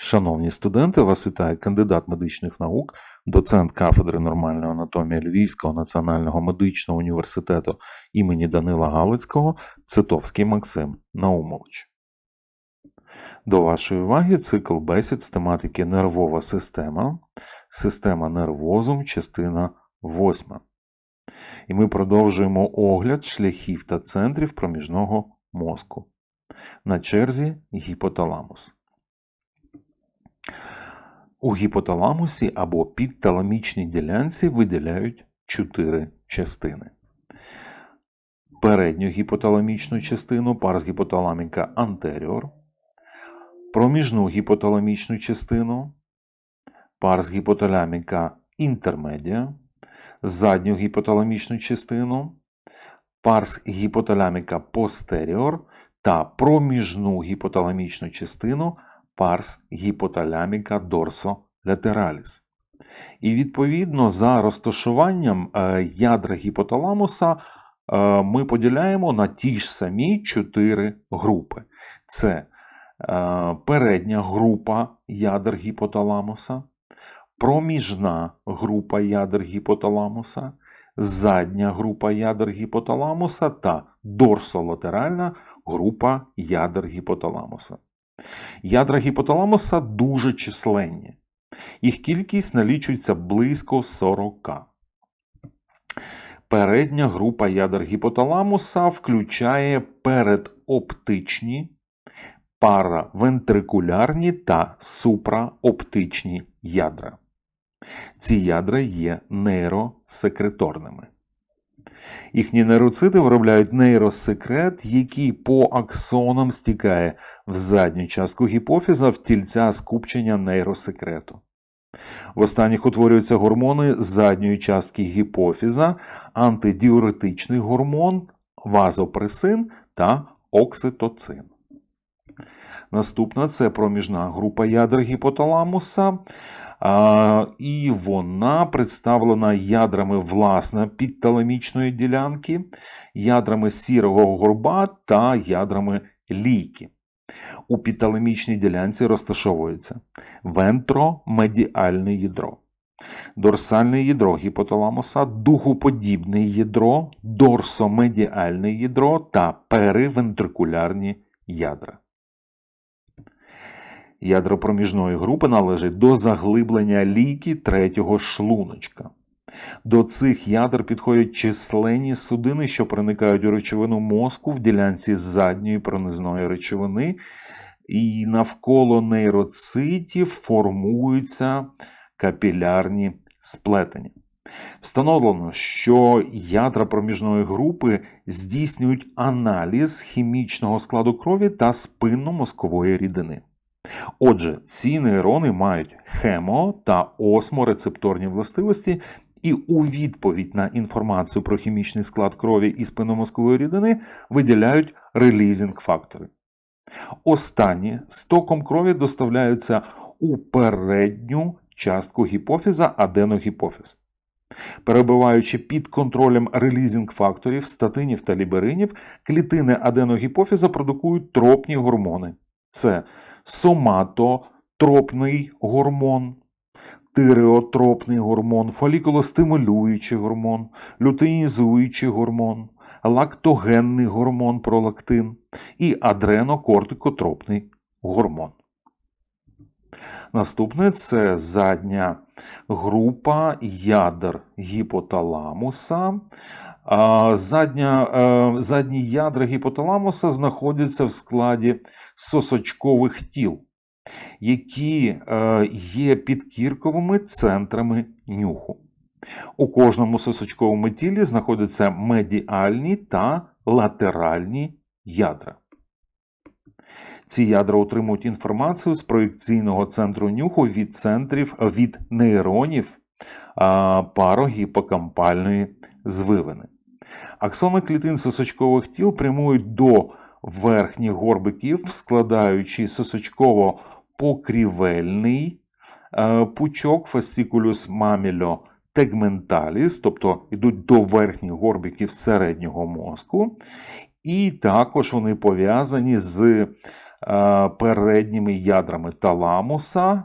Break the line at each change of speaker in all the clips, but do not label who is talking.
Шановні студенти, вас вітає кандидат медичних наук, доцент кафедри нормальної анатомії Львівського національного медичного університету імені Данила Галицького Цитовський Максим Наумович. До вашої уваги цикл бесід з тематики нервова система, система нервозум, частина 8. І ми продовжуємо огляд шляхів та центрів проміжного мозку. На черзі гіпоталамус. У гіпоталамусі або підталамічній ділянці виділяють чотири частини. Передню гіпоталамічну частину парс гіпоталаміка антеріор, проміжну гіпоталамічну частину парс гіпоталаміка інтермедіа, задню гіпоталамічну частину парс гіпоталаміка постеріор та проміжну гіпоталамічну частину парс гіпоталяміка дорсо латераліс. І відповідно за розташуванням е, ядра гіпоталамуса е, ми поділяємо на ті ж самі чотири групи. Це е, передня група ядер гіпоталамуса, проміжна група ядер гіпоталамуса, задня група ядер гіпоталамуса та дорсолатеральна група ядер гіпоталамуса. Ядра гіпоталамуса дуже численні. Їх кількість налічується близько 40. Передня група ядер гіпоталамуса включає передоптичні, паравентрикулярні та супраоптичні ядра. Ці ядра є нейросекреторними. Їхні нейроцити виробляють нейросекрет, який по аксонам стікає в задню частку гіпофіза в тільця скупчення нейросекрету. В останніх утворюються гормони задньої частки гіпофіза, антидіуретичний гормон, вазопресин та окситоцин. Наступна це проміжна група ядер гіпоталамуса. А, І вона представлена ядрами власне підталамічної ділянки, ядрами сірого горба та ядрами лійки. У підталамічній ділянці розташовується вентромедіальне ядро, дорсальне ядро гіпоталамуса, дугоподібне ядро, дорсомедіальне ядро та перивентрикулярні ядра. Ядро проміжної групи належить до заглиблення ліки третього шлуночка. До цих ядер підходять численні судини, що проникають у речовину мозку в ділянці задньої пронизної речовини, і навколо нейроцитів формуються капілярні сплетення. Встановлено, що ядра проміжної групи здійснюють аналіз хімічного складу крові та спинномозкової рідини. Отже, ці нейрони мають хемо та осморецепторні властивості, і у відповідь на інформацію про хімічний склад крові і спинномозкової рідини виділяють релізінг фактори. Останні з током крові доставляються у передню частку гіпофіза аденогіпофіз. Перебуваючи під контролем релізінг факторів, статинів та ліберинів, клітини аденогіпофіза продукують тропні гормони. Це соматотропний гормон, тиреотропний гормон, фолікулостимулюючий гормон, лютеїнізуючий гормон, лактогенний гормон пролактин і адренокортикотропний гормон. Наступне це задня група ядер гіпоталамуса. Задня, Задні ядра гіпоталамуса знаходяться в складі сосочкових тіл, які є підкірковими центрами нюху. У кожному сосочковому тілі знаходяться медіальні та латеральні ядра. Ці ядра отримують інформацію з проєкційного центру нюху від центрів від нейронів парогіпокампальної звивини. Аксони клітин сосочкових тіл прямують до верхніх горбиків, складаючи сосочково-покрівельний пучок фасцикулюс мамільо тегменталіс, тобто йдуть до верхніх горбиків середнього мозку. І також вони пов'язані з е, передніми ядрами таламуса,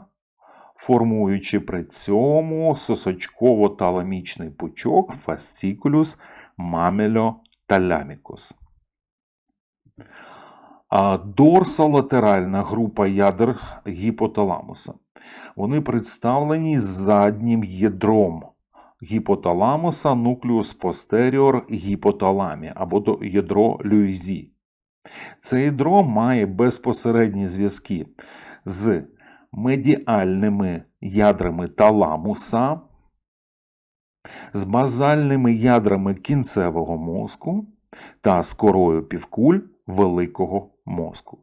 формуючи при цьому сосочково-таламічний пучок фасцикулюс мамельо-талямікус. А Дорсолатеральна група ядер гіпоталамуса. Вони представлені заднім ядром гіпоталамуса нуклеус постеріор гіпоталамі або ядро Люйзі. Це ядро має безпосередні зв'язки з медіальними ядрами таламуса, з базальними ядрами кінцевого мозку та з корою півкуль великого мозку.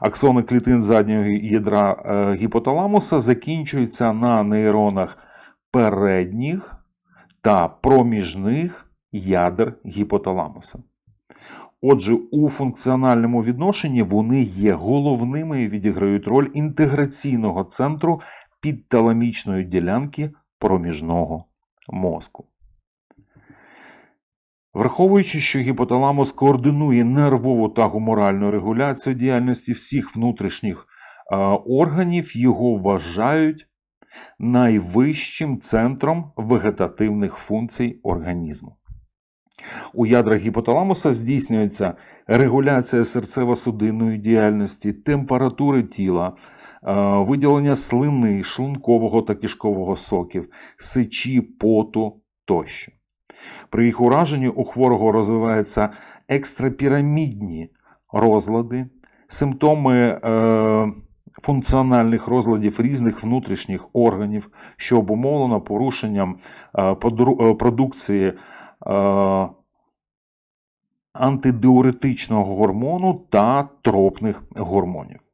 Аксони клітин заднього ядра е, гіпоталамуса закінчуються на нейронах передніх та проміжних ядер гіпоталамуса. Отже, у функціональному відношенні вони є головними і відіграють роль інтеграційного центру підталамічної ділянки проміжного мозку. Враховуючи, що гіпоталамус координує нервову та гуморальну регуляцію діяльності всіх внутрішніх е, органів, його вважають найвищим центром вегетативних функцій організму. У ядрах гіпоталамуса здійснюється регуляція серцево-судинної діяльності, температури тіла, е, виділення слини, шлункового та кишкового соків, сечі, поту тощо. При їх ураженні у хворого розвиваються екстрапірамідні розлади, симптоми е, функціональних розладів різних внутрішніх органів, що обумовлено порушенням е, е, продукції е, антидиуретичного гормону та тропних гормонів.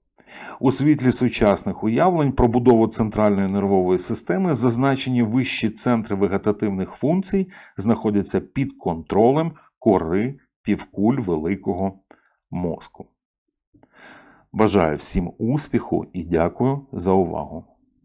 У світлі сучасних уявлень про будову центральної нервової системи зазначені вищі центри вегетативних функцій знаходяться під контролем кори півкуль великого мозку. Бажаю всім успіху і дякую за увагу.